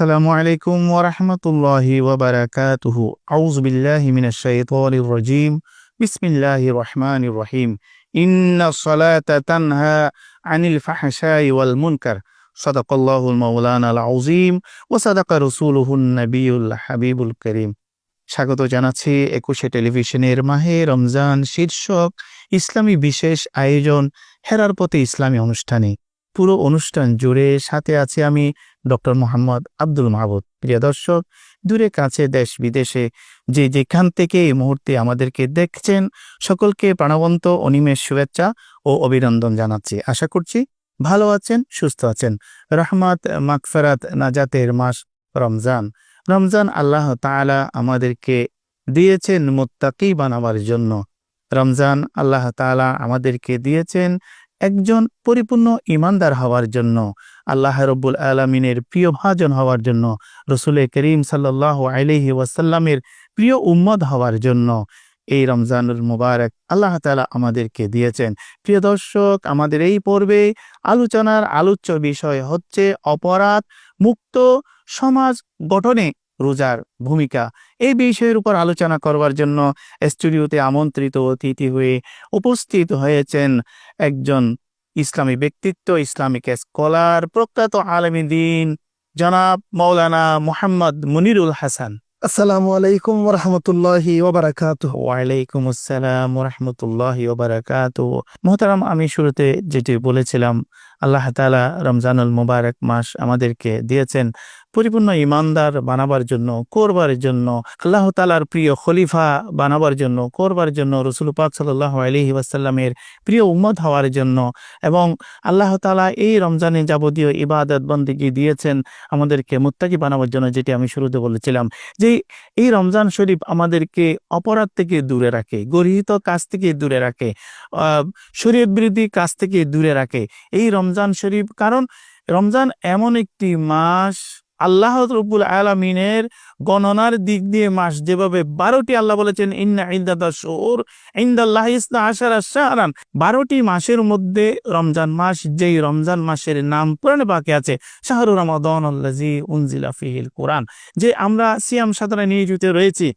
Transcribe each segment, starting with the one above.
আসসালামু আলাইকুম ওরহমতুল্লাহি ওবরাকাতুহু আউজবিল্লাহি মিনাশ শাইতানির রাজিম। বিসমিল্লাহির রহমানির রহিম। ইন্না সলাতা তানহা আনিল ফাহশাই ওয়াল মুনকার। সাদাকাল্লাহুল মাওলানাল আউজিম ও সাদাকা রসুলুহুন নবিউল হাবিবুল করিম। স্বাগত জানাচ্ছি একুশে টেলিভিশনের মাহে রমজান শীর্ষক ইসলামী বিশেষ আয়োজন হেরার পথে ইসলামী অনুষ্ঠানে। পুরো অনুষ্ঠান জুড়ে সাথে আছি আমি ডক্টর মোহাম্মদ আব্দুল মাহবুদ প্রিয় দর্শক, দূরে কাছে দেশ বিদেশে যে যেখান থেকে এই মুহূর্তে আমাদেরকে দেখছেন, সকলকে প্রাণবন্ত অনিমেষ শুভেচ্ছা ও অভিনন্দন জানাচ্ছি। আশা করছি ভালো আছেন, সুস্থ আছেন। রহমাত মাকফেরাত নাজাতের মাস রমজান। রমজান আল্লাহ তাআলা আমাদেরকে দিয়েছেন মুত্তাকি বানাবার জন্য। রমজান আল্লাহ তাআলা আমাদেরকে দিয়েছেন একজন পরিপূর্ণ ইমানদার হওয়ার জন্য, আল্লাহ রব্বুল আলমিনের প্রিয় ভাজন হওয়ার জন্য, রসুল করিম সাল্লাহ আলহি ওয়াসাল্লামের প্রিয় উম্মদ হওয়ার জন্য। এই রমজানুল মুবারক আল্লাহ তালা আমাদেরকে দিয়েছেন। প্রিয় দর্শক, আমাদের এই পর্বে আলোচনার আলোচ্য বিষয় হচ্ছে অপরাধ মুক্ত সমাজ গঠনে রোজার ভূমিকা। এই বিষয়ের উপর আলোচনা করবার জন্য স্টুডিওতে আমন্ত্রিত অতিথি হয়ে উপস্থিত হয়েছেন একজন ইসলামী ব্যক্তিত্ব ইসলামিক স্কলার প্রখ্যাত আলমী দিন জনাব মৌলানা মোহাম্মদ মুনিরুল হাসান। আসসালামু আলাইকুম রহমতুল্লাহি ওবরাকাত ওয়ালাইকুম আসসালাম রহমতুল্লাহ ওবরাকাত মোহতারাম আমি শুরুতে যেটি বলেছিলাম আল্লাহ তালা রমজানুল মুবারক মাস আমাদেরকে দিয়েছেন। পরিপূর্ণ ইমানদার বানাবার জন্য, করবার জন্য, আল্লাহ তালার প্রিয় খলিফা বানাবার জন্য, করবার জন্য, রসুল পাক সাল্লাহ আলহি ওয়াসাল্লামের প্রিয় উম্মত হওয়ার জন্য এবং আল্লাহ তালা এই রমজানে যাবতীয় ইবাদত বন্দিগি দিয়েছেন আমাদেরকে মুত্তাকি বানাবার জন্য, যেটি আমি শুরুতে বলেছিলাম যে এই রমজান শরীফ আমাদেরকে অপরাধ থেকে দূরে রাখে গর্হিত কাজ থেকে দূরে রাখে শরীয়ত বিরোধী কাজ থেকে দূরে রাখে। এই রমজান শরীফ, কারণ রমজান এমন একটি মাস আল্লাহ রব্বুল আলমিনের গণনার দিক দিয়ে মাস। যেভাবে বারোটি আল্লাহ বলেছেন, ইন্না ইন্দাদা শোর ইন্দাল্লাহ ইসনা আশারা শাহরান। বারোটি মাসের মধ্যে রমজান মাস, যেই রমজান মাসের নাম পুরাণে বাকি আছে, শাহরু রমাদন আল্লাজি উনজিলা ফিহিল কোরআন। যে আমরা সিয়াম সাধনায় নিয়োজিত রয়েছি,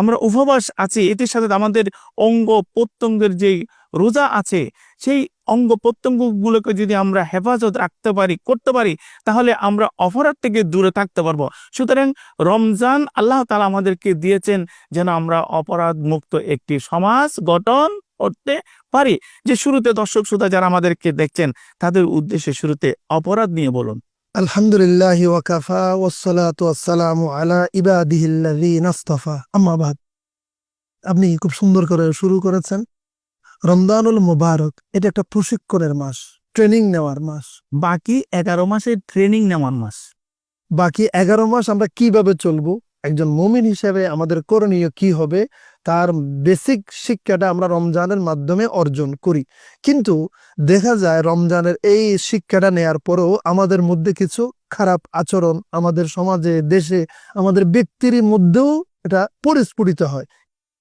আমরা উপবাস আছি, এটির সাথে আমাদের অঙ্গ প্রত্যঙ্গের যেই রোজা আছে, সেই অঙ্গ প্রত্যঙ্গগুলোকে যদি আমরা হেফাজত রাখতে পারি, করতে পারি, তাহলে আমরা অপরাধ থেকে দূরে থাকতে পারব। সুতরাং রমজান আল্লাহ তালা আমাদেরকে দিয়েছেন যেন আমরা অপরাধ মুক্ত একটি সমাজ গঠন করতে পারি। যে শুরুতে দর্শক শ্রোতা যারা আমাদেরকে দেখছেন, তাদের উদ্দেশ্যে শুরুতে অপরাধ নিয়ে বলুন। আলহামদুলিল্লাহ ওয়াকাফা ওয়াসসালাতু ওয়াসসালামু আলা ইবাদিহিল্লাযীনা ইসতাফা আম্মা বাদ। আপনি খুব সুন্দর করে শুরু করেছেন। রমজানুল মুবারক এটা একটা প্রশিক্ষণের মাস ট্রেনিং নেওয়ার মাস। বাকি এগারো মাসের ট্রেনিং নেওয়ার মাস। বাকি এগারো মাস আমরা কীভাবে চলবো? একজন মুমিন হিসেবে আমাদের করণীয় কি হবে? তার বেসিক শিক্ষাটা আমরা রমজানের মাধ্যমে অর্জন করি। কিন্তু দেখা যায় রমজানের এই শিক্ষাটা নেয়ার পরেও আমাদের মধ্যে কিছু খারাপ আচরণ আমাদের সমাজে দেশে আমাদের ব্যক্তির মধ্যেও এটা পরিস্ফুটিত হয়।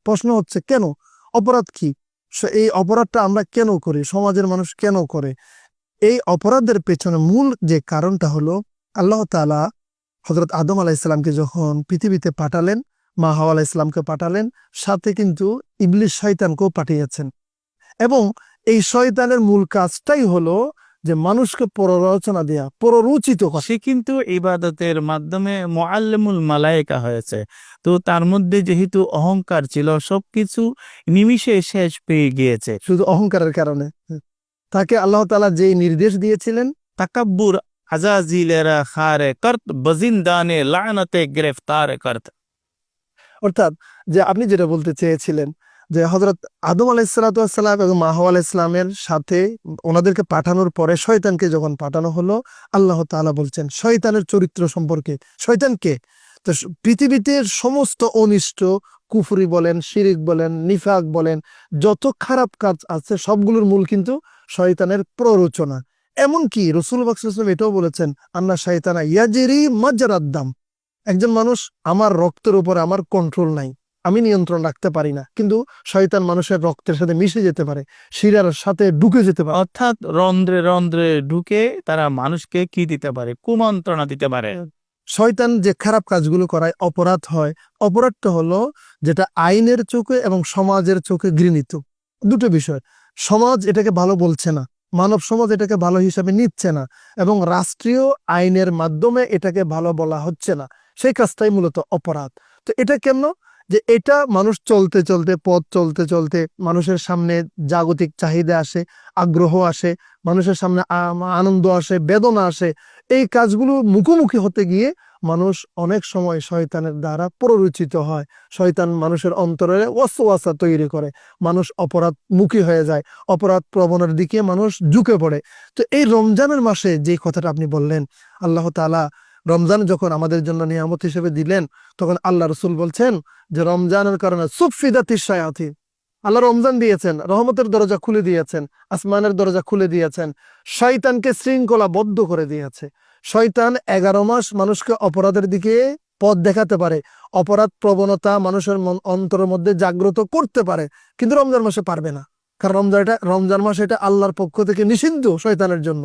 প্রশ্ন হচ্ছে কেন? অপরাধ কি? এই অপরাধটা আমরা কেন করি? সমাজের মানুষ কেন করে? এই অপরাধের পেছনে মূল যে কারণটা হলো, আল্লাহ তালা হজরত আদম আলাহ ইসলামকে যখন পৃথিবীতে পাঠালেন, মা হাওয়া আলাহ ইসলামকে পাঠালেন, সাথে কিন্তু ইবলিশ শয়তানকেও পাঠিয়েছেন। এবং এই শয়তানের মূল কাজটাই হলো যে মানুষকে পররচনা দেয়া পররুচিত করা। সে কিন্তু ইবাদতের মাধ্যমে মোয়াল্লেমুল মালায়েকা হয়েছে। তো তার মধ্যে যেহেতু অহংকার ছিল সবকিছু নিমিষে শেষ পেয়ে গিয়েছে। শুধু অহংকারের কারণে। তাকে আল্লাহ তালা যেই নির্দেশ দিয়েছিলেন তাকাব্বুর আজাজিলেরা খারে কর্ত বজিন্দানে লানতে গ্রেফতার কর্ত। অর্থাৎ যে আপনি যেটা বলতে চেয়েছিলেন যে হজরত আদম আলাইসালাম এবং মাহু আলাইসলামের সাথে ওনাদেরকে পাঠানোর পরে শয়তানকে যখন পাঠানো হলো, আল্লাহ তাআলা বলছেন, শয়তানের চরিত্র সম্পর্কে শয়তানকে তো পৃথিবীতে সমস্ত অনিষ্ট, কুফরি বলেন, শিরিক বলেন, নিফাক বলেন, যত খারাপ কাজ আছে সবগুলোর মূল কিন্তু শয়তানের প্ররোচনা। এমনকি রসুল বাকসাম এটাও বলেছেন, আন্না শয়তানা ইয়াজেরি মাজরাদ্দাম একজন মানুষ, আমার রক্তের উপরে আমার কন্ট্রোল নাই। আমি নিয়ন্ত্রণ রাখতে পারি না। কিন্তু শয়তান মানুষের রক্তের সাথে মিশে যেতে পারে শিরার সাথে ঢুকে যেতে পারে। অর্থাৎ রন্ধ্রে রন্ধ্রে ঢুকে তারা মানুষকে কি দিতে পারে? কুমন্ত্রণা দিতে পারে। শয়তান যে খারাপ কাজগুলো করায় অপরাধ হয়। অপরাধটা হলো যেটা আইনের চোখে এবং সমাজের চোখে ঘৃণিত। দুটো বিষয়। সমাজ এটাকে ভালো বলছে না। মানব সমাজ এটাকে ভালো হিসাবে নিচ্ছে না। এবং রাষ্ট্রীয় আইনের মাধ্যমে এটাকে ভালো বলা হচ্ছে না। সেই কাজটাই মূলত অপরাধ। তো এটা কেন? যে এটা মানুষ চলতে চলতে, পথ চলতে চলতে মানুষের সামনে জাগতিক চাহিদা আসে, আগ্রহ আসে, মানুষের সামনে আনন্দ আসে, বেদনা আসে। এই কাজগুলো মুখোমুখি হতে গিয়ে মানুষ অনেক সময় শয়তানের দ্বারা প্ররোচিত হয়। শয়তান মানুষের অন্তরে ওয়াসওয়াসা তৈরি করে। মানুষ অপরাধ মুখী হয়ে যায়। অপরাধ প্রবণের দিকে মানুষ ঝুঁকে পড়ে। তো এই রমজানের মাসে যে কথাটা আপনি বললেন, আল্লাহ তাআলা রমজান যখন আমাদের জন্য নিয়ামত হিসেবে দিলেন, তখন আল্লাহ রসুল বলছেন যে রমজানের কারণে সুফিদাতি শায়াতি। আল্লাহ রমজান দিয়েছেন, রহমতের দরজা খুলে দিয়েছেন, আসমানের দরজা খুলে দিয়েছেন, শয়তানকে শৃঙ্খলা বদ্ধ করে দিয়েছে। শয়তান এগারো মাস মানুষকে অপরাধের দিকে পথ দেখাতে পারে, অপরাধ প্রবণতা মানুষের মন, অন্তরের মধ্যে জাগ্রত করতে পারে, কিন্তু রমজান মাসে পারবে না। কারণ রমজান এটা রমজান মাস এটা আল্লাহর পক্ষ থেকে নিষিদ্ধ শয়তানের জন্য।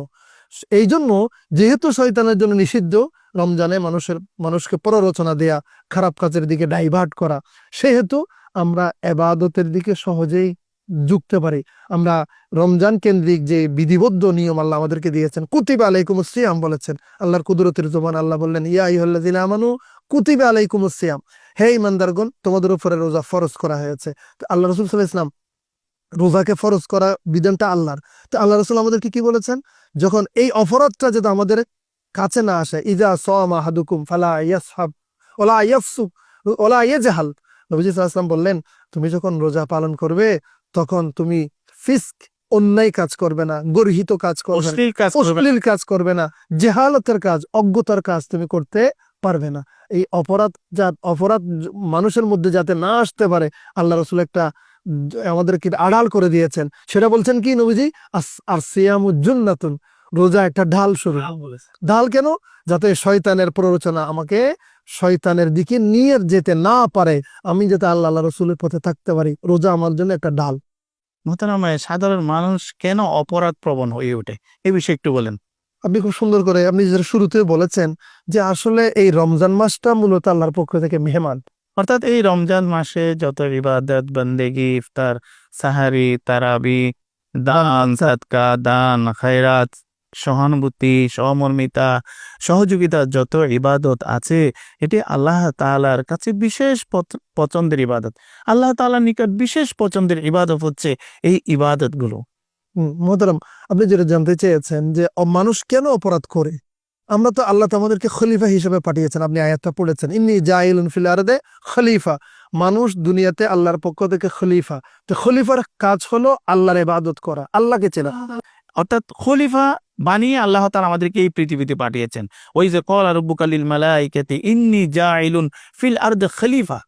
এই জন্য যেহেতু শয়তানের জন্য নিষিদ্ধ, রমজানে মানুষের, মানুষকে প্ররোচনা দেয়া, খারাপ কাজের দিকে ডাইভার্ট করা, সেহেতু আমরা এবাদতের দিকে সহজেই যুক্তে পারি। আমরা রমজান কেন্দ্রিক যে বিধিবদ্ধ নিয়ম আল্লাহ আমাদেরকে দিয়েছেন, কুতিবা আলাইকুম সিয়াম বলেছেন। আল্লাহর কুদরতের জবান আল্লাহ বললেন, ইয়া ইহল্লাযিনা আমানু, কুতিবা আলাইকুম সিয়াম। হে ইমানদারগণ তোমাদের উপরে রোজা ফরজ করা হয়েছে। আল্লাহ রসুল ইসলাম রোজাকে ফরজ করা বিধানটা আল্লাহর। তো আল্লাহ রসুল আমাদেরকে কি বলেছেন? যখন এই অপরাধটা যাতে আমাদের কাছে না আসে ইজা সামা হাদুকুম ফালা ইয়াসহাব ওলা ইয়াফসুক ওলা ইয়াজহাল। নবীজি সাল্লাল্লাহু বললেন তুমি যখন রোজা পালন করবে তখন তুমি ফিস্ক অন্যায় কাজ করবে না গর্হিত কাজ করবে অশ্লীল কাজ করবে না। জেহালতের কাজ অজ্ঞতার কাজ তুমি করতে পারবে না। এই অপরাধ যা অপরাধ মানুষের মধ্যে যাতে না আসতে পারে আল্লাহ রসুল একটা আমাদেরকে আড়াল করে দিয়েছেন। সেটা বলছেন কি নবীজি? আর সিয়ামুজ্জুন্নাতুন রোজা একটা ঢাল শুরু। ঢাল কেন? যাতে শয়তানের প্ররোচনা আমাকে শয়তানের দিকে নিয়ে যেতে না পারে। আমি যাতে আল্লাহ আল্লাহ রসুলের পথে থাকতে পারি। রোজা আমার জন্য একটা ঢাল। সাধারণ মানুষ কেন অপরাধ প্রবণ হয়ে ওঠে? এই বিষয়ে একটু বলেন। আপনি খুব সুন্দর করে আপনি যেটা শুরুতে বলেছেন যে আসলে এই রমজান মাসটা মূলত আল্লাহর পক্ষ থেকে মেহমান। অর্থাৎ এই রমজান মাসে যত ইবাদত, বন্দেগি, ইফতার, সাহারি, তারাবি, দান, সাদকা, দান, খায়রাত, সহানুভূতি, সহমর্মিতা, সহযোগিতা যত ইবাদত আছে, এটি আল্লাহ তাআলার কাছে বিশেষ পছ- পছন্দের ইবাদত। আল্লাহ তাআলার নিকট বিশেষ পছন্দের ইবাদত হচ্ছে এই ইবাদতগুলো। মোহতারাম, আপনি যেটা জানতে চেয়েছেন যে মানুষ কেন অপরাধ করে? আমরা তো আল্লাহ তো আমাদেরকে খলিফা হিসেবে পাঠিয়েছেন, আপনি আয়াতটা পড়েছেন। ইন্নি জাইলুন ফিল আরদে খলিফা। মানুষ দুনিয়াতে আল্লাহর পক্ষ থেকে খলিফা। তো খলিফার কাজ হলো আল্লাহর ইবাদত করা, আল্লাহকে চেনা। অর্থাৎ খলিফা বানিয়ে আল্লাহ তাআলা আমাদেরকে এই পৃথিবীতে পাঠিয়েছেন। ওই যে কলা রব্বুকালিল মালাইকাতি, ইন্নি জাইলুন ফিল আরদ খলিফা।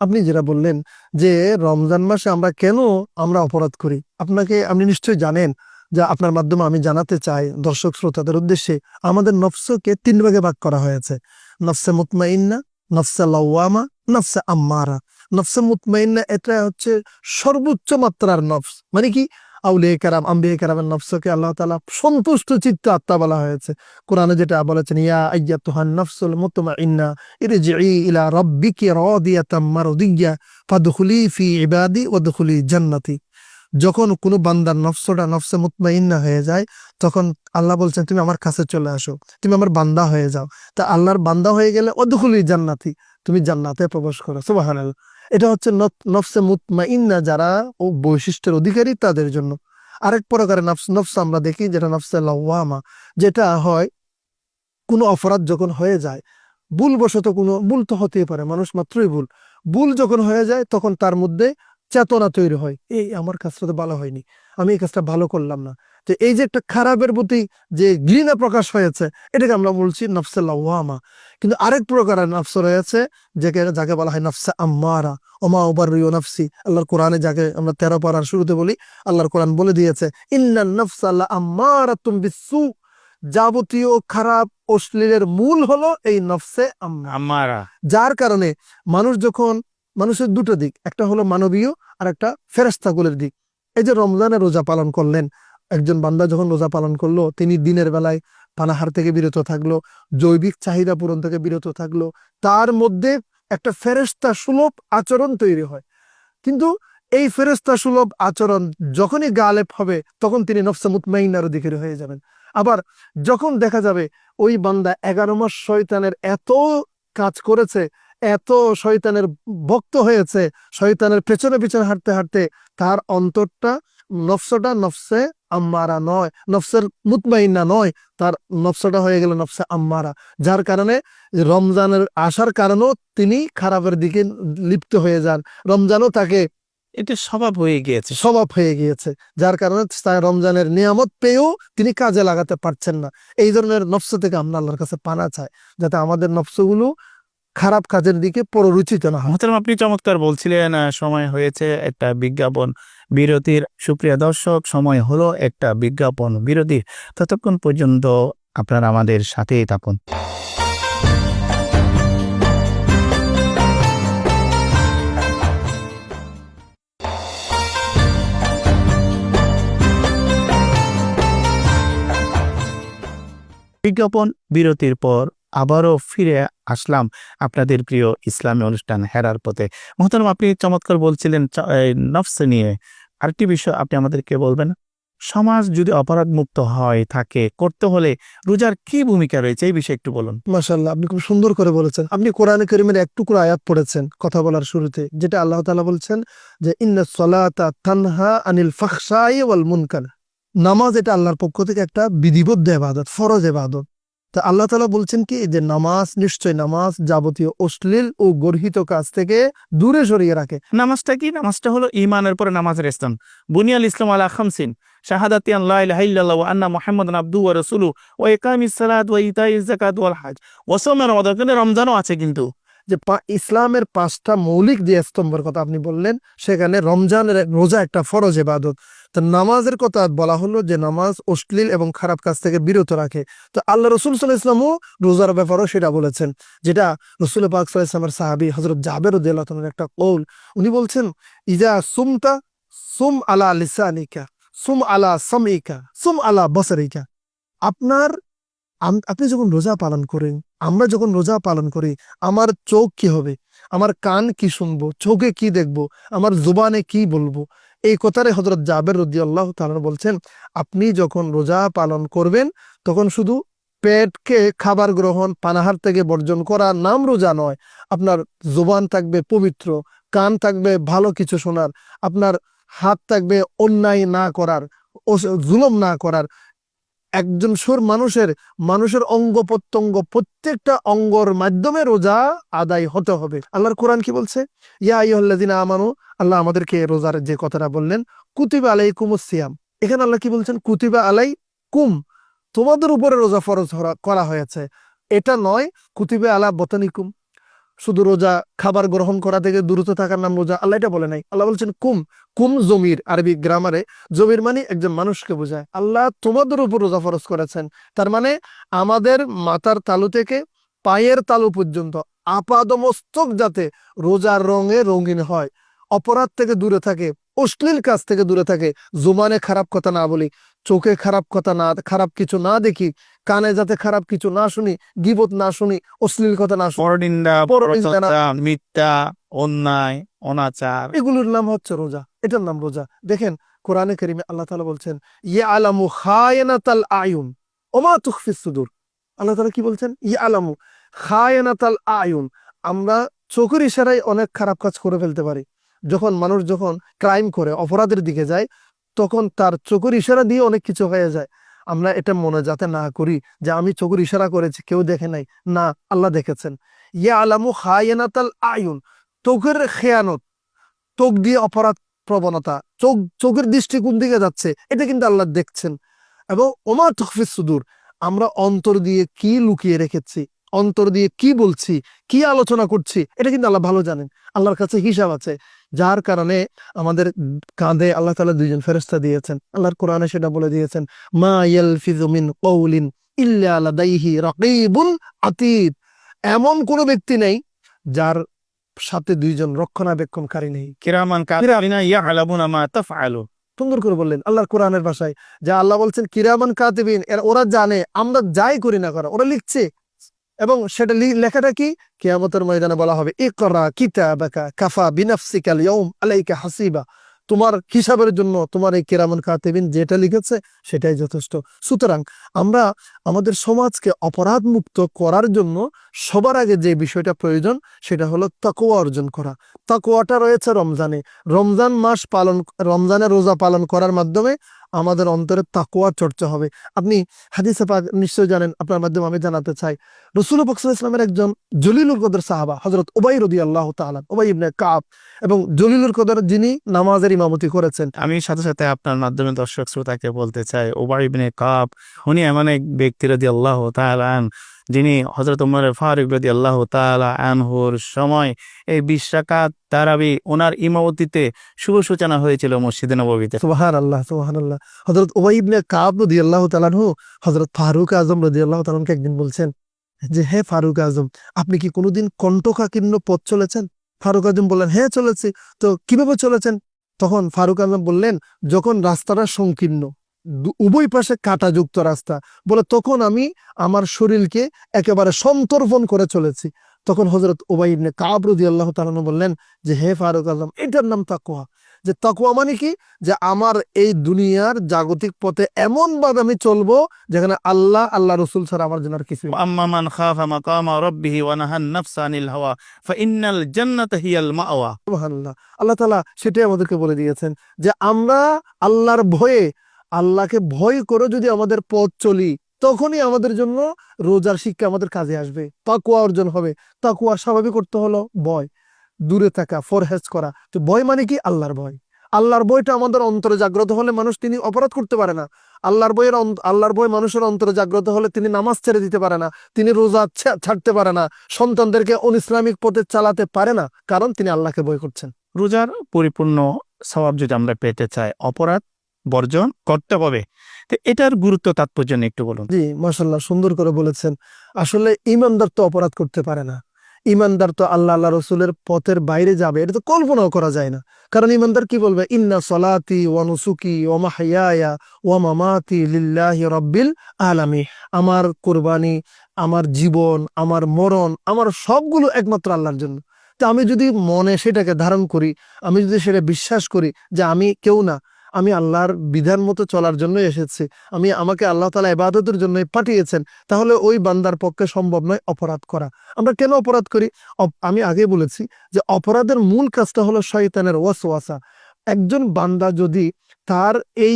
আপনি যেটা বললেন যে রমজান মাসে আমরা কেন আমরা অপরাধ করি? আপনাকে, আপনি নিশ্চয়ই জানেন যে আপনার মাধ্যমে আমি জানাতে চাই দর্শক শ্রোতাদের উদ্দেশ্যে, আমাদের নফসকে তিন ভাগে ভাগ করা হয়েছে। নফসে মুতমাইন্না, নফসে লাওয়ামা, নফসে আম্মারা। নফসে মুতমাইন্না, এটা হচ্ছে সর্বোচ্চ মাত্রার নফস। মানে কি? আউলিয়া কারাম, আম্বিয়া কারামের নফসকে আল্লাহ তাআলা সন্তুষ্ট চিত্ত আত্মা বলা হয়েছে। কোরআনে যেটা বলেছেন, ইয়া আইয়াতুহান নফসুল মুতমাইন্না ইরজিই ইলা রাব্বিকি রাদিয়াতাম মারদিয়্যা, ফাদখুলি ফি ইবাদি ওয়াদখুলি জান্নাতি। যখন কোনো বান্দার নফসটা, নফসে মুতমাইন্না হয়ে যায়, তখন আল্লাহ বলছেন, তুমি আমার কাছে চলে আসো। তুমি আমার বান্দা হয়ে যাও। তা আল্লাহর বান্দা হয়ে গেলে ওদখুলি জান্নাতি। তুমি জান্নাতে প্রবেশ করো। সুবহানাল্লাহ। এটা হচ্ছে নফ- নফসে মুতমাইন্না যারা ও বৈশিষ্ট্যের অধিকারী তাদের জন্য। আরেক প্রকারে নফস নফস আমরা দেখি যেটা নফসে লাওয়ামা, যেটা হয় কোনো অপরাধ যখন হয়ে যায়, ভুলবশত কোনো, ভুল তো হতেই পারে, মানুষ মাত্রই ভুল। ভুল যখন হয়ে যায়, তখন তার মধ্যে চেতনা তৈরি হয়। এই আমার কাজটা তো ভালো হয়নি। আমি এই কাজটা ভালো করলাম না। তো এই যে একটা খারাপের প্রতি যে ঘৃণা প্রকাশ হয়েছে এটাকে আমরা বলছি নফসে লাওয়ামা কিন্তু আরেক প্রকারের নফস রয়েছে যাকে যাকে বলা হয় নফসে আম্মারা। ওমা ওবার নফসি। আল্লাহর কোরআনে যাকে আমরা তেরো পাড়ার শুরুতে বলি আল্লাহর কোরআন বলে দিয়েছে ইন্না নফসা আল্লাহ আম্মারা তুম বিসু যাবতীয় খারাপ অশ্লীলের মূল হলো এই নফসে আম্মা আমারা যার কারণে মানুষ যখন মানুষের দুটো দিক, একটা হলো মানবীয় আর একটা ফেরেস্তাগুলের দিক। এই যে রমজানে রোজা পালন করলেন, একজন বান্দা যখন রোজা পালন করল, তিনি দিনের বেলায় পানাহার থেকে বিরত থাকল, জৈবিক চাহিদা পূরণ থেকে বিরত থাকল, তার মধ্যে একটা ফেরেস্তা সুলভ আচরণ তৈরি হয়। কিন্তু এই ফেরেস্তা সুলভ আচরণ যখনই গালেব হবে, তখন তিনি নফসে মুতমাইনার অধিকারী হয়ে যাবেন। আবার যখন দেখা যাবে, ওই বান্দা এগারো মাস শয়তানের এত কাজ করেছে এত শয়তানের ভক্ত হয়েছে শয়তানের পেছনে পেছনে হাঁটতে হাঁটতে তার অন্তরটা নফসটা নফসে আম্মারা নয় নফসের মুতমাইনা নয় তার নফসটা হয়ে গেল নফসে আম্মারা। যার কারণে রমজানের আসার কারণেও তিনি খারাপের দিকে লিপ্ত হয়ে যান। রমজানও তাকে এটা স্বভাব হয়ে গিয়েছে। স্বভাব হয়ে গিয়েছে যার কারণে তার রমজানের নিয়ামত পেয়েও তিনি কাজে লাগাতে পারছেন না। এই ধরনের নফস থেকে আমরা আল্লাহর কাছে পানা চাই যাতে আমাদের নফসগুলো খারাপ কাজের দিকে প্ররোচিত না হয়। আপনি চমৎকার বলছিলেন সময় হয়েছে একটা বিজ্ঞাপন বিরতির। সুপ্রিয় দর্শক, সময় হলো একটা বিজ্ঞাপন বিরতির। ততক্ষণ পর্যন্ত আপনারা আমাদের সাথেই থাকুন। বিজ্ঞাপন বিরতির পর আবারও ফিরে আসলাম আপনাদের প্রিয় ইসলামী অনুষ্ঠান হেরার পথে। মোহতারাম, আপনি চমৎকার বলছিলেন নফস নিয়ে। আরেকটি বিষয় আপনি আমাদেরকে বলবেন, সমাজ যদি অপরাধ মুক্ত হয়, থাকে, করতে হলে রোজার কি ভূমিকা রয়েছে? এই বিষয়ে একটু বলুন। মাশাল্লাহ আপনি খুব সুন্দর করে বলেছেন। আপনি কোরআনে করিমের এক টুকরো আয়াত পড়েছেন কথা বলার শুরুতে, যেটা আল্লাহ তালা বলছেন যে সলাতা তানহা আনিল ফাহশাই ওয়াল মুনকার। নামাজ এটা আল্লাহর পক্ষ থেকে একটা বিধিবদ্ধ এবাদত ফরজ এবাদত তা আল্লাহ তাআলা বলছেন কি যে নামাজ নিশ্চয় নামাজ যাবতীয় অশ্লীল ও গর্হিত কাজ থেকে দূরে সরিয়ে রাখে। নামাজটা কি? নামাজটা হলো ইমানের পরে নামাজের স্থান। বুনিয়াল ইসলাম আলা খামসিন শাহাদাতি আল্লাহ ইলাহা ইল্লাল্লাহ ওয়া আন্না মুহাম্মাদান আবদুহু ওয়া রাসূলুহু ওয়া ইকামিস সালাত ওয়া ইতাইজ যাকাত ওয়াল হজ। ওয়া সাওমে রমাদান রমজানও আছে কিন্তু। যে ইসলামের পাঁচটা মৌলিক যে স্তম্ভের কথা আপনি বললেন সেখানে রমজানের রোজা একটা ফরজ এবাদত তো নামাজের কথা বলা হলো যে নামাজ অশ্লীল এবং খারাপ কাজ থেকে বিরত রাখে। তো আল্লাহ রসুল সাল্লাহ ইসলামও রোজার ব্যাপারেও সেটা বলেছেন, যেটা রসুল পাক সাল্লাহ ইসলামের সাহাবি হজরত জাবের উদ্দিল্লাহনের একটা কৌল। উনি বলছেন ইজা সুমতা, সুম আলা লিসানিকা, সুম আলা সামিকা সুম আলা বসরিকা। আপনার আপনি যখন রোজা পালন করেন, আমরা যখন রোজা পালন করি, আমার চোখ কি হবে? আমার কান কি শুনব? চোখে কি দেখব? আমার জুবানে কি বলব? এই কথারে হজরত জাবের রদি আল্লাহ বলছেন, আপনি যখন রোজা পালন করবেন, তখন শুধু পেটকে খাবার গ্রহণ, পানাহার থেকে বর্জন করা নাম রোজা নয়। আপনার জোবান থাকবে পবিত্র, কান থাকবে ভালো কিছু শোনার, আপনার হাত থাকবে অন্যায় না করার জুলুম না করার একজন সুর মানুষের মানুষের অঙ্গ প্রত্যঙ্গ প্রত্যেকটা অঙ্গর মাধ্যমে রোজা আদায় হতে হবে। আল্লাহর কোরআন কি বলছে? ইয়া আইয়ুহাল্লাযিনা আমানু, আল্লাহ আমাদেরকে রোজার যে কথাটা বললেন, কুতিবা আলাইকুমুস সিয়াম। এখানে আল্লাহ কি বলছেন? কুতিবা আলাই কুম তোমাদের উপরে রোজা ফরজ করা হয়েছে। এটা নয়, কুতিবা আলা বতানিকুম। শুধু রোজা খাবার গ্রহণ করা থেকে দূরত থাকার নাম রোজা, আল্লাহ এটা বলে নাই। আল্লাহ বলছেন, কুম কুম জমির আরবি গ্রামারে জমির মানে একজন মানুষকে বোঝায়। আল্লাহ তোমাদের উপর রোজা ফরজ করেছেন। তার মানে আমাদের মাথার তালু থেকে পায়ের তালু পর্যন্ত আপাদমস্তক যাতে রোজার রঙে রঙিন হয়, অপরাধ থেকে দূরে থাকে, অশ্লীল কাজ থেকে দূরে থাকে, জুমানে খারাপ কথা না বলি। চোখে খারাপ কথা না খারাপ কিছু না দেখি কানে যাতে খারাপ কিছু না শুনি গিবত না শুনি অশ্লীল কথা না শুনি। মিথ্যা অন্যায় অনাচার। এগুলোর নাম হচ্ছে রোজা। এটার নাম রোজা। দেখেন কোরআনে কারিমে আল্লাহ তাআলা বলছেন ইয়া আলামু খায়নাতাল আয়ুন ওমা তুখফিস সুদূর। আল্লাহ তাআলা কি বলছেন? ইয়া আলামু খায়নাতাল আয়ুন। আমরা চোখের ইশারায় অনেক খারাপ কাজ করে ফেলতে পারি। যখন মানুষ যখন ক্রাইম করে অপরাধের দিকে যায় তখন তার চোখের ইশারা দিয়ে অনেক কিছু হয়ে যায়। আমরা এটা মনে যাতে না করি যে আমি চোখের ইশারা করেছি, কেউ দেখে নাই। না, আল্লাহ দেখেছেন। ইয়া আলামু খায়নাতাল আয়ুন, চোখের খেয়ানত, চোখ দিয়ে অপরাধ প্রবণতা, চোখ, চোখের দৃষ্টি কোন দিকে যাচ্ছে, এটা কিন্তু আল্লাহ দেখছেন। এবং ওমা তহফিস সুদূর, আমরা অন্তর দিয়ে কি লুকিয়ে রেখেছি? অন্তর দিয়ে কি বলছি কি আলোচনা করছি এটা কিন্তু আল্লাহ ভালো জানেন। আল্লাহর কাছে হিসাব আছে। যার কারণে আমাদের কাঁধে আল্লাহ তাআলা দুইজন ফেরেশতা দিয়েছেন। আল্লাহর কোরআনে সেটা বলে দিয়েছেন মা ইয়ালফিযু মিন কওলিন ইল্লা লাদাইহি রাকীবুন আতীদ। এমন কোনো ব্যক্তি নেই যার সাথে দুইজন রক্ষণাবেক্ষণকারী নেই। কিরামান কাতিবিনা ইয়ালামুনা মা তাফআলু। সুন্দর করে বললেন আল্লাহর কোরআনের ভাষায়। যা আল্লাহ বলছেন কিরামান কাতিবিন এরা ওরা জানে আমরা যাই করি না করা ওরা লিখছে। এবং সেটা লেখাটা কি? কিয়ামতের ময়দানে বলা হবে, ইকরা কিতাবাকা কাফা বিনাফসিকাল ইয়াউম আলাইকা হাসিবা। তোমার হিসাবের জন্য তোমার এই কিরামান কাতিবিন যেটা লিখেছে সেটাই যথেষ্ট। সুতরাং আমরা আমাদের সমাজকে অপরাধ মুক্ত করার জন্য সবার আগে যে বিষয়টা প্রয়োজন সেটা হলো তাকুয়া অর্জন করা। তাকুয়াটা রয়েছে রমজানে। রমজান মাস পালন রমজানে রোজা পালন করার মাধ্যমে আমাদের অন্তরে তাকুয়ার চর্চা হবে। আপনি হাদিসে পাক নিশ্চয় জানেন, আপনার মাধ্যমে আমি জানাতে চাই। রসুল বকসুল ইসলামের একজন জলিলুল কদর সাহাবা হজরত ওবাই রদি আল্লাহ তাআলা ওবাই ইবনে কাপ এবং জলিলুল কদর যিনি নামাজের ইমামতি করেছেন। আমি সাথে সাথে আপনার মাধ্যমে দর্শক শ্রোতাকে বলতে চাই ওবাই ইবনে কাব, উনি এমন এক ব্যক্তি রদি আল্লাহ তালান যিনি হজরত উমর ফারুক রদি আল্লাহ তালা আনহুর সময় এই বিশ রাকাত তারাবি ওনার ইমামতিতে শুভ সূচনা হয়েছিল মসজিদে নববীতে। সুবাহান আল্লাহ সুবাহান আল্লাহ হজরত ওবাই ইবনে কাব রদি আল্লাহ তালানহু হজরত ফারুক আজম রদি আল্লাহ তালানকে একদিন বলছেন যে, হে ফারুক আজম, আপনি কি কোনোদিন কণ্ঠকাকীর্ণ পথ চলেছেন? ফারুক আজম বললেন হ্যাঁ চলেছি। তো কীভাবে চলেছেন? তখন ফারুক আজম বললেন, যখন রাস্তাটা সংকীর্ণ উভয় পাশে কাঁটাযুক্ত রাস্তা। বলে তখন আমি আমার শরীরকে একেবারে সন্তর্পণ করে চলেছি। তখন হজরত ওবাই ইবনে কাব আল্লাহ তালানু বললেন যে হে ফারুক আলম এটার নাম তাকুয়া যে তাকুয়া মানে কি? যে আমার এই দুনিয়ার জাগতিক পথে এমন ভাবে আমি চলবো যেখানে আল্লাহ আল্লাহ রসুল ছাড়া আমার জন্য আর কিছু আম্মা মান খাফা মাকামা রাব্বিহি ওয়া নাহান নাফসা আনিল হাওয়া ফাইন্নাল জান্নাতা হিয়াল মাওয়া। সুবহানাল্লাহ। আল্লাহ সেটাই আমাদেরকে বলে দিয়েছেন যে আমরা আল্লাহর ভয়ে আল্লাহকে ভয় করে যদি আমাদের পথ চলি, তখনই আমাদের জন্য রোজার শিক্ষা আমাদের কাজে আসবে। তাকুয়া অর্জন হবে। তাকুয়া স্বাভাবিক করতে হলো ভয়। দূরে থাকা ফরহেজ করা। তো ভয় মানে কি? আল্লাহর ভয়। আল্লাহর বইটা আমাদের অন্তরে জাগ্রত হলে মানুষ তিনি অপরাধ করতে পারে না। আল্লাহর বইয়ের আল্লাহর বই মানুষের অন্তরে জাগ্রত হলে তিনি নামাজ ছেড়ে দিতে পারে না। তিনি রোজা ছাড়তে পারে না। সন্তানদেরকে অনিসলামিক পথে চালাতে পারে না। কারণ তিনি আল্লাহকে বই করছেন। রোজার পরিপূর্ণ স্বভাব যদি আমরা পেতে চাই, অপরাধ বর্জন করতে হবে। তো এটার গুরুত্ব, তাৎপর্য একটু বলুন। জি মাসাল্লাহ সুন্দর করে বলেছেন। আসলে ইমানদার তো অপরাধ করতে পারে না। ইমানদার তো আল্লাহ আল্লাহ রসুলের পথের বাইরে যাবে, এটা তো কল্পনাও করা যায় না। কারণ ইমানদার কি বলবে? ইন্না সলাতি ওয়া নুসুকি ওয়া মাহইয়ায়া ওয়া মামাতি লিল্লাহি রাব্বিল আলামি আমার কোরবানি, আমার জীবন, আমার মরণ, আমার সবগুলো একমাত্র আল্লাহর জন্য। তা আমি যদি মনে সেটাকে ধারণ করি, আমি যদি সেটা বিশ্বাস করি যে আমি কেউ না আমি আল্লাহর বিধান মতো চলার জন্য এসেছি। আমি আমাকে আল্লাহ তালা এবাদতের জন্য পাঠিয়েছেন। তাহলে ওই বান্দার পক্ষে সম্ভব নয় অপরাধ করা। আমরা কেন অপরাধ করি? আমি আগে বলেছি যে অপরাধের মূল কাজটা হলো শয়তানের ওয়াসওয়াসা। একজন বান্দা যদি তার এই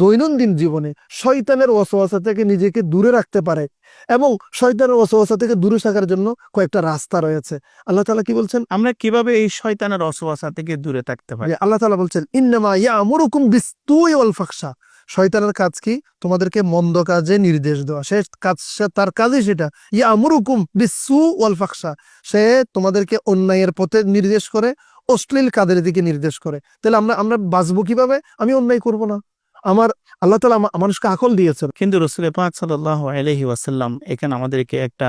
দৈনন্দিন জীবনে শয়তানের ওয়াসওয়াসা থেকে নিজেকে দূরে রাখতে পারে এবং শয়তানের ওয়াসওয়াসা থেকে দূরে থাকার জন্য কয়েকটা রাস্তা রয়েছে। আল্লাহ তালা কি বলছেন? আমরা কীভাবে এই শয়তানের অসুবাসা থেকে দূরে থাকতে পারি? আল্লাহ তালা বলছেন ইন্নামা ইয়া ইয়ামুরুকুম বিস্তুই ওয়াল ফাকশা শয়তানের কাজ কি? তোমাদেরকে মন্দ কাজে নির্দেশ দেওয়া। সে কাজ তার কাজই সেটা। ইয়া ইয়ামুরুকুম বিসু ওয়াল ফাকশা সে তোমাদেরকে অন্যায়ের পথে নির্দেশ করে অশ্লীল কাদের দিকে নির্দেশ করে। তাহলে আমরা আমরা বাঁচবো কীভাবে? আমি অন্যায় করব না। আমার আল্লাহ তালা মানুষকে আকল দিয়েছেন। কিন্তু রসুল পাক সাল্লাহ আলহি ওয়াসাল্লাম এখানে আমাদেরকে একটা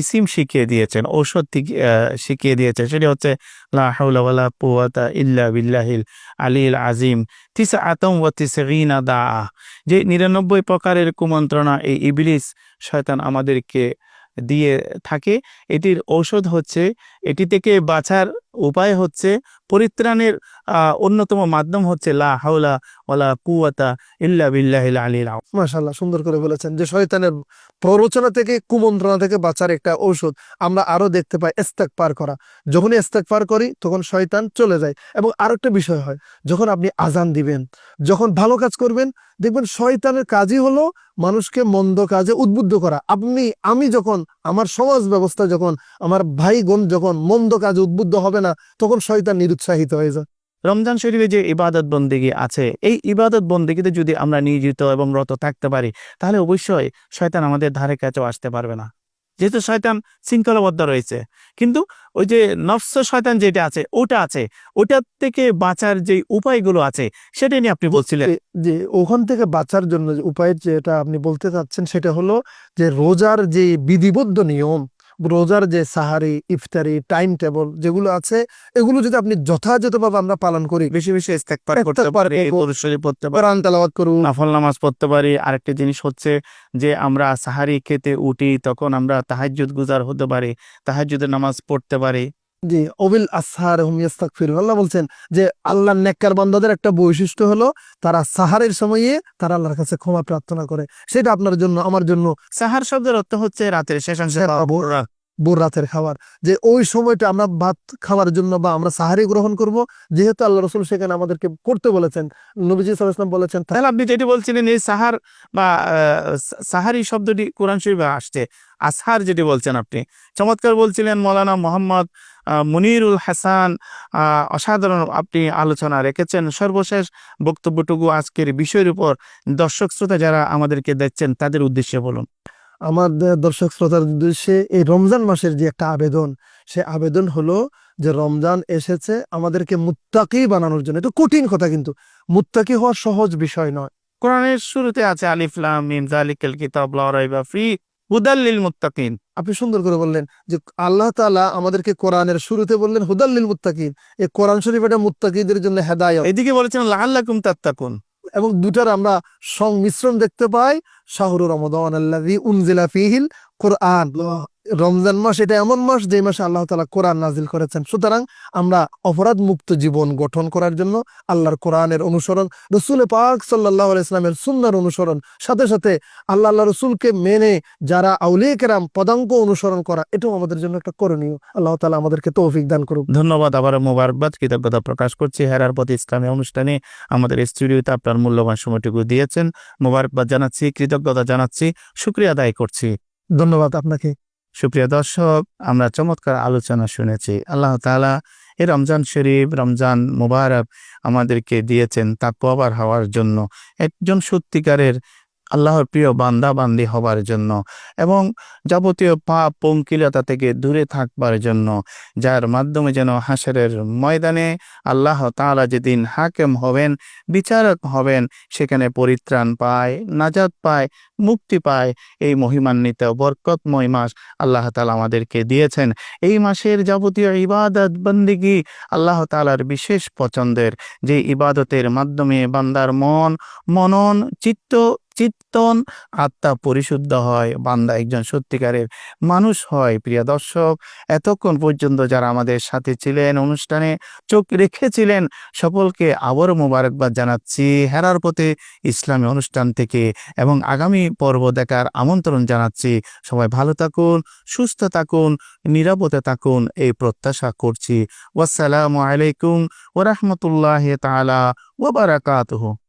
ইসিম শিখিয়ে দিয়েছেন, ঔষধ শিখিয়ে দিয়েছেন। সেটি হচ্ছে, লা হাওলা ওয়ালা ইল্লা বিল্লাহিল আলিল আজিম তিসা আতম ওয়া তিসগিনা দা যে নিরানব্বই প্রকারের কুমন্ত্রণা এই ইবলিস শয়তান আমাদেরকে দিয়ে থাকে। এটির ঔষধ হচ্ছে, এটি থেকে বাঁচার উপায় হচ্ছে পরিত্রাণের অন্যতম মাধ্যম হচ্ছে লা হাওলা ওয়ালা কুওয়াতা ইল্লা বিল্লাহিল আলিল মাশাল্লাহ সুন্দর করে বলেছেন যে শয়তানের প্ররোচনা থেকে, কুমন্ত্রণা থেকে বাঁচার একটা ঔষধ আমরা আরও দেখতে পাই এস্তেক পার করা। যখনই এস্তেক পার করি, তখন শয়তান চলে যায়। এবং আরেকটা বিষয় হয়, যখন আপনি আজান দিবেন, যখন ভালো কাজ করবেন, দেখবেন শয়তানের কাজই হলো মানুষকে মন্দ কাজে উদ্বুদ্ধ করা। আপনি, আমি যখন আমার সমাজ ব্যবস্থা যখন, আমার ভাইগণ যখন মন্দ কাজ উদ্বুদ্ধ হবে না, তখন শয়তান নিরুৎসাহিত হয়ে যায়। রমজান শরীফে যে ইবাদত বন্দিগি আছে, এই ইবাদত বন্দিগিতে যদি আমরা নিয়োজিত এবং রত থাকতে পারি, তাহলে অবশ্যই শয়তান আমাদের ধারে কাছেও আসতে পারবে না। যেহেতু শয়তান শৃঙ্খলাবদ্ধ রয়েছে। কিন্তু ওই যে নফস শয়তান যেটা আছে ওটা আছে। ওটার থেকে বাঁচার যে উপায়গুলো আছে সেটা নিয়ে আপনি বলছিলেন। যে- ওখান থেকে বাঁচার জন্য যে উপায় যেটা আপনি বলতে চাচ্ছেন সেটা হলো যে রোজার যে বিধিবদ্ধ নিয়ম রোজার যে সাহারি ইফতারি টাইম টেবল যেগুলো আছে এগুলো যদি আপনি যথাযথভাবে আমরা পালন করি বেশি বেশি ইস্তেগফার করতে পারি। পড়তে পারি কোরআন তেলাওয়াত করুন নফল নামাজ পড়তে পারি আরেকটি জিনিস হচ্ছে যে আমরা সাহারি খেতে উঠি তখন আমরা তাহাজ্জুদ গুজার হতে পারি তাহাজ্জুদের নামাজ পড়তে পারি জি অবিল আসহার হুম ফির আল্লাহ বলছেন যে আল্লাহর নেককার বান্দাদের একটা বৈশিষ্ট্য হলো তারা সাহারের সময়ে তারা আল্লাহর কাছে ক্ষমা প্রার্থনা করে। সেটা আপনার জন্য আমার জন্য সাহার শব্দের অর্থ হচ্ছে রাতের শেষ অংশে শেষ বা ভোর রাতের খাবার। যে ওই সময়টা আমরা ভাত খাওয়ার জন্য বা আমরা সাহারি গ্রহণ করব, যেহেতু আল্লাহ রসুল সেখানে আমাদেরকে করতে বলেছেন। নবীজি ওয়াসাল্লাম বলেছেন তাহলে আপনি যেটি বলছিলেন, এই সাহার বা সাহারি শব্দটি কোরআন শরীফে আসছে। আসহার যেটি বলছেন আপনি, চমৎকার বলছিলেন মৌলানা মোহাম্মদ মুনিরুল হাসান অসাধারণ আপনি আলোচনা রেখেছেন। সর্বশেষ বক্তব্যটুকু আজকের বিষয়ের উপর দর্শক শ্রোতা যারা আমাদেরকে দেখছেন, তাদের উদ্দেশ্যে বলুন। আমার দর্শক শ্রোতার উদ্দেশ্যে এই রমজান মাসের যে একটা আবেদন সে আবেদন হলো যে রমজান এসেছে আমাদেরকে মুত্তাকি বানানোর জন্য। এটা কঠিন কথা কিন্তু। মুত্তাকি হওয়া সহজ বিষয় নয়। কোরআনের শুরুতে আছে আলিফলাম মিম জালিকাল কিতাব লা রাইবা ফি হুদাল্লিল মুত্তাকিন। আপনি সুন্দর করে বললেন যে আল্লাহ তাআলা আমাদেরকে কোরআনের শুরুতে বললেন হুদাল্লিল মুত্তাকিন। এই কোরআন শরীফ এটা মুত্তাকিদের জন্য হেদায়ত। এদিকে বলেছেন লাআল্লাকুম তাত্তাকুন। এবং দুটার আমরা সংমিশ্রণ দেখতে পাই। শাহরু রমদান আল্লাহ উনজিলা ফীহিল কোরআন রমজান মাস এটা এমন মাস যে মাসে আল্লাহ তালা কোরআন নাজিল করেছেন। সুতরাং আমরা অপরাধ মুক্ত জীবন গঠন করার জন্য আল্লাহর কোরআনের অনুসরণ, রসুল পাক সাল্লাহ ইসলামের সুন্নার অনুসরণ, সাথে সাথে আল্লাহ আল্লাহ রসুলকে মেনে যারা আউলিয়া কেরাম পদাঙ্ক অনুসরণ করা, এটাও আমাদের জন্য একটা করণীয়। আল্লাহ তাআলা আমাদেরকে তৌফিক দান করুক। ধন্যবাদ আবার মোবারকবাদ, কৃতজ্ঞতা প্রকাশ করছি হেরার প্রতি ইসলামী অনুষ্ঠানে। আমাদের স্টুডিওতে আপনার মূল্যবান সময়টুকু দিয়েছেন। মোবারকবাদ জানাচ্ছি, কৃতজ্ঞতা জানাচ্ছি, শুক্রিয়া আদায় করছি। ধন্যবাদ আপনাকে। সুপ্রিয় দর্শক, আমরা চমৎকার আলোচনা শুনেছি। আল্লাহ তালা এ রমজান শরীফ, রমজান মুবারক আমাদেরকে দিয়েছেন তা তাকওয়াবার হওয়ার জন্য। একজন সত্যিকারের আল্লাহর প্রিয় বান্দা বান্দি হবার জন্য এবং যাবতীয় পাপ, পঙ্কিলতা থেকে দূরে থাকবার জন্য, যার মাধ্যমে যেন হাসরের ময়দানে আল্লাহ তাআলা যেদিন হাকেম হবেন, বিচারক হবেন, সেখানে পরিত্রাণ পায়, নাজাত পায়, মুক্তি পায়, এই মহিমান্বিত, বরকতময় মাস আল্লাহ তাআলা আমাদেরকে দিয়েছেন। এই মাসের যাবতীয় ইবাদত বন্দিগি আল্লাহ তাআলার বিশেষ পছন্দের, যে ইবাদতের মাধ্যমে বান্দার মন, মনন, চিত্ত চিত্তন, আত্মা পরিশুদ্ধ হয়, বান্দা একজন সত্যিকারের মানুষ হয়। প্রিয় দর্শক, এতক্ষণ পর্যন্ত যারা আমাদের সাথে ছিলেন, অনুষ্ঠানে চোখ রেখেছিলেন, সকলকে আবারও মোবারকবাদ জানাচ্ছি। হেরার পথে ইসলামী অনুষ্ঠান থেকে এবং আগামী পর্ব দেখার আমন্ত্রণ জানাচ্ছি। সবাই ভালো থাকুন, সুস্থ থাকুন, নিরাপদে থাকুন এই প্রত্যাশা করছি। ওয়াসসালামু আলাইকুম ওরহমতুল্লাহ তাআলা ওয়া বারাকাতুহু।